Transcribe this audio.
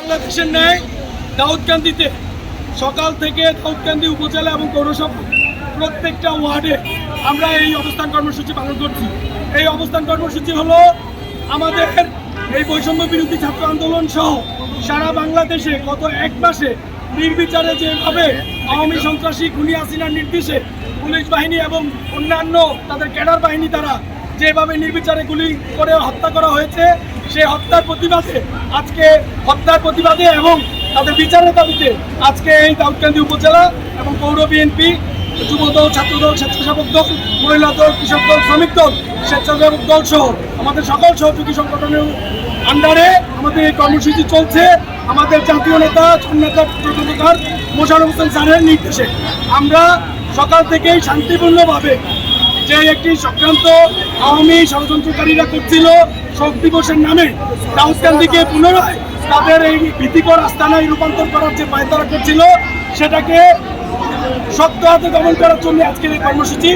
বাংলাদেশের ন্যায় দাউদকান্দিতে সকাল থেকে দাউদকান্দি উপজেলা এবং পৌরসভা প্রত্যেকটা ওয়ার্ডে আমরা এই অবস্থান কর্মসূচি পালন করছি। এই অবস্থান কর্মসূচি হলো আমাদের এই বৈষম্য বিরোধী ছাত্র আন্দোলন সহ সারা বাংলাদেশে গত এক মাসে নির্বিচারে যেভাবে আওয়ামী সন্ত্রাসী খুনি হাসিনার নির্দেশে পুলিশ বাহিনী এবং অন্যান্য তাদের ক্যাডার বাহিনী দ্বারা যেভাবে নির্বিচারে গুলি করে হত্যা করা হয়েছে সেই হত্যার প্রতিবাদে, আজকে হত্যার প্রতিবাদে এবং তাদের বিচারের দাবিতে আজকে এই দাউদকান্দি উপজেলা এবং পৌর বিএনপি, যুবদল, ছাত্রদল, স্বেচ্ছাসেবক দল, মহিলা দল, কৃষক দল, শ্রমিক দল, স্বেচ্ছাসেবক দল সহ আমাদের সকল সহযোগী সংগঠনের আন্ডারে আমাদের এই কর্মসূচি চলছে। আমাদের জাতীয় নেতা নেতা মোশারফ হোসেন স্যারের নির্দেশে আমরা সকাল থেকেই শান্তিপূর্ণভাবে যে একটি চক্রান্ত আওয়ামী ষড়যন্ত্রকারীরা করছিল শোক দিবসের নামে দাউদকান্দিকে পুনরায় তাদের এই ভীতিকর আস্তানায় রূপান্তর করার যে পায়তারা করছিল, সেটাকে শক্ত হাতে দমন করার জন্য আজকের এই কর্মসূচি।